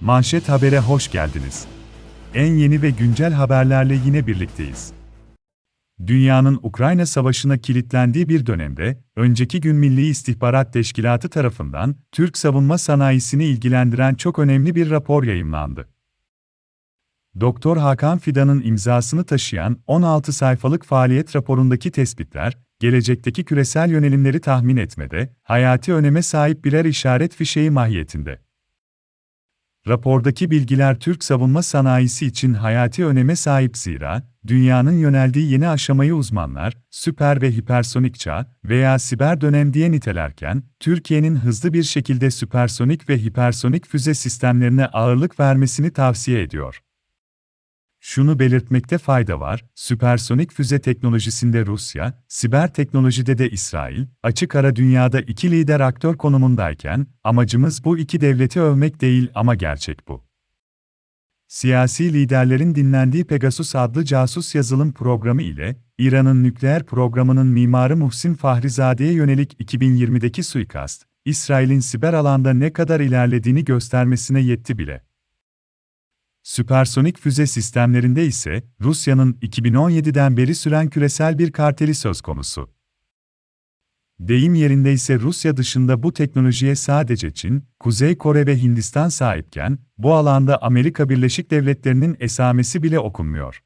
Manşet Haber'e hoş geldiniz. En yeni ve güncel haberlerle yine birlikteyiz. Dünyanın Ukrayna Savaşı'na kilitlendiği bir dönemde, önceki gün Milli İstihbarat Teşkilatı tarafından Türk savunma sanayisini ilgilendiren çok önemli bir rapor yayımlandı. Doktor Hakan Fidan'ın imzasını taşıyan 16 sayfalık faaliyet raporundaki tespitler, gelecekteki küresel yönelimleri tahmin etmede, hayati öneme sahip birer işaret fişeği mahiyetinde. Rapordaki bilgiler Türk savunma sanayisi için hayati öneme sahip zira, dünyanın yöneldiği yeni aşamayı uzmanlar, süper ve hipersonik çağ veya siber dönem diye nitelerken, Türkiye'nin hızlı bir şekilde süpersonik ve hipersonik füze sistemlerine ağırlık vermesini tavsiye ediyor. Şunu belirtmekte fayda var, süpersonik füze teknolojisinde Rusya, siber teknolojide de İsrail, açık ara dünyada iki lider aktör konumundayken, amacımız bu iki devleti övmek değil ama gerçek bu. Siyasi liderlerin dinlendiği Pegasus adlı casus yazılım programı ile, İran'ın nükleer programının mimarı Muhsin Fahrizade'ye yönelik 2020'deki suikast, İsrail'in siber alanda ne kadar ilerlediğini göstermesine yetti bile. Süpersonik füze sistemlerinde ise Rusya'nın 2017'den beri süren küresel bir karteli söz konusu. Deyim yerinde ise Rusya dışında bu teknolojiye sadece Çin, Kuzey Kore ve Hindistan sahipken, bu alanda Amerika Birleşik Devletleri'nin esamesi bile okunmuyor.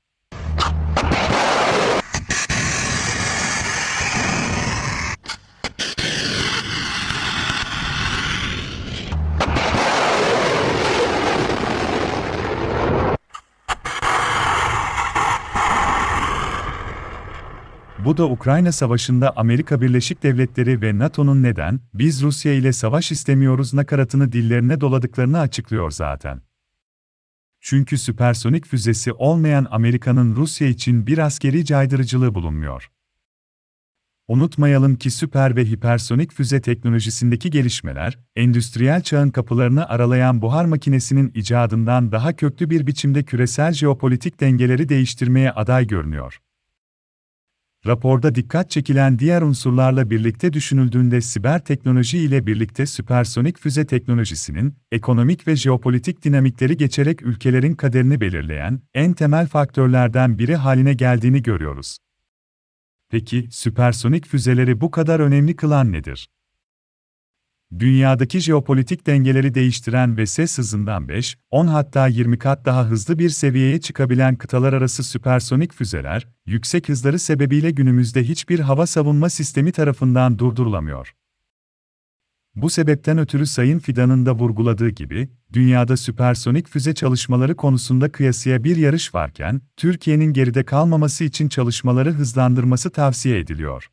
Bu da Ukrayna Savaşı'nda Amerika Birleşik Devletleri ve NATO'nun neden, biz Rusya ile savaş istemiyoruz nakaratını dillerine doladıklarını açıklıyor zaten. Çünkü süpersonik füzesi olmayan Amerika'nın Rusya için bir askeri caydırıcılığı bulunmuyor. Unutmayalım ki süper ve hipersonik füze teknolojisindeki gelişmeler, endüstriyel çağın kapılarını aralayan buhar makinesinin icadından daha köklü bir biçimde küresel jeopolitik dengeleri değiştirmeye aday görünüyor. Raporda dikkat çekilen diğer unsurlarla birlikte düşünüldüğünde siber teknoloji ile birlikte süpersonik füze teknolojisinin ekonomik ve jeopolitik dinamikleri geçerek ülkelerin kaderini belirleyen en temel faktörlerden biri haline geldiğini görüyoruz. Peki süpersonik füzeleri bu kadar önemli kılan nedir? Dünyadaki jeopolitik dengeleri değiştiren ve ses hızından 5, 10 hatta 20 kat daha hızlı bir seviyeye çıkabilen kıtalar arası süpersonik füzeler, yüksek hızları sebebiyle günümüzde hiçbir hava savunma sistemi tarafından durdurulamıyor. Bu sebepten ötürü Sayın Fidan'ın da vurguladığı gibi, dünyada süpersonik füze çalışmaları konusunda kıyasıya bir yarış varken, Türkiye'nin geride kalmaması için çalışmaları hızlandırması tavsiye ediliyor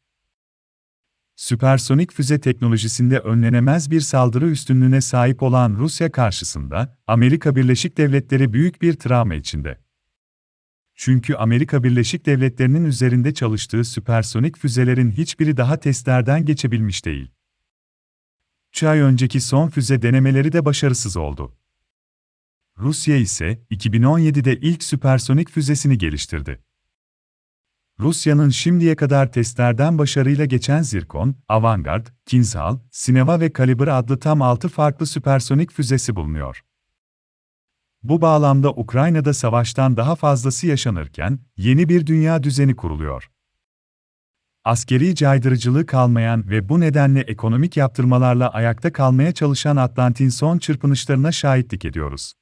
süpersonik füze teknolojisinde önlenemez bir saldırı üstünlüğüne sahip olan Rusya karşısında, Amerika Birleşik Devletleri büyük bir travma içinde. Çünkü Amerika Birleşik Devletleri'nin üzerinde çalıştığı süpersonik füzelerin hiçbiri daha testlerden geçebilmiş değil. 3 ay önceki son füze denemeleri de başarısız oldu. Rusya ise 2017'de ilk süpersonik füzesini geliştirdi. Rusya'nın şimdiye kadar testlerden başarıyla geçen Zirkon, Avangard, Kinzhal, Sineva ve Kalibr adlı tam 6 farklı süpersonik füzesi bulunuyor. Bu bağlamda Ukrayna'da savaştan daha fazlası yaşanırken, yeni bir dünya düzeni kuruluyor. Askeri caydırıcılığı kalmayan ve bu nedenle ekonomik yaptırmalarla ayakta kalmaya çalışan Atlantin son çırpınışlarına şahitlik ediyoruz.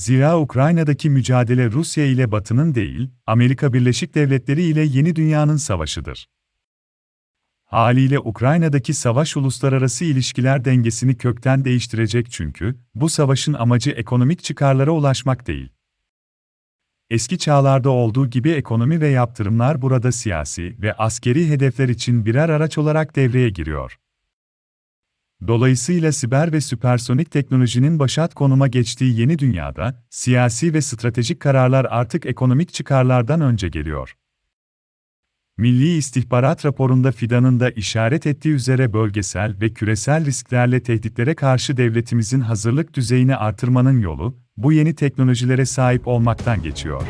Zira Ukrayna'daki mücadele Rusya ile Batı'nın değil, Amerika Birleşik Devletleri ile yeni dünyanın savaşıdır. Haliyle Ukrayna'daki savaş uluslararası ilişkiler dengesini kökten değiştirecek çünkü bu savaşın amacı ekonomik çıkarlara ulaşmak değil. Eski çağlarda olduğu gibi ekonomi ve yaptırımlar burada siyasi ve askeri hedefler için birer araç olarak devreye giriyor. Dolayısıyla siber ve süpersonik teknolojinin başat konuma geçtiği yeni dünyada, siyasi ve stratejik kararlar artık ekonomik çıkarlardan önce geliyor. Milli İstihbarat raporunda Fidan'ın da işaret ettiği üzere bölgesel ve küresel risklerle tehditlere karşı devletimizin hazırlık düzeyini artırmanın yolu, bu yeni teknolojilere sahip olmaktan geçiyor.